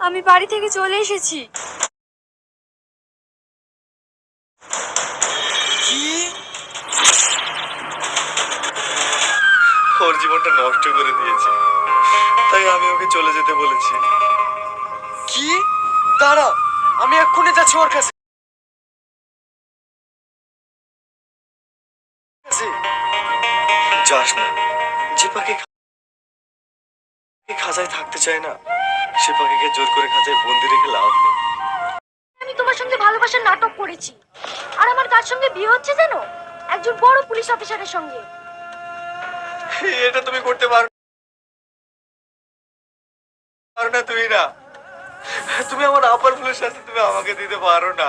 আমি বাড়ি থেকে চলে এসেছি। কি? ওর জীবনটা নষ্ট করে দিয়েছি। তাই আমি ওকে চলে যেতে বলেছি। কি? দাঁড়া আমি এক্ষুনি যাচ্ছি ওর কাছে। কাছে। যাস না। যে পাখি খাঁচায় থাকতে চায় না। সে পাখিকে জোর করে খাঁচায় বন্দি রেখে লাভ নেই। আমি তোমার সঙ্গে ভালোবাসার নাটক করেছি। আর আমার কার সঙ্গে বিয়ে হচ্ছে জানো একজন বড় পুলিশ অফিসারের সঙ্গে। এটা তুমি করতে পারো পারো না তুমি না। তুমি আমার আপার ফুলের সাথে তুমি আমাকে দিতে পারো না।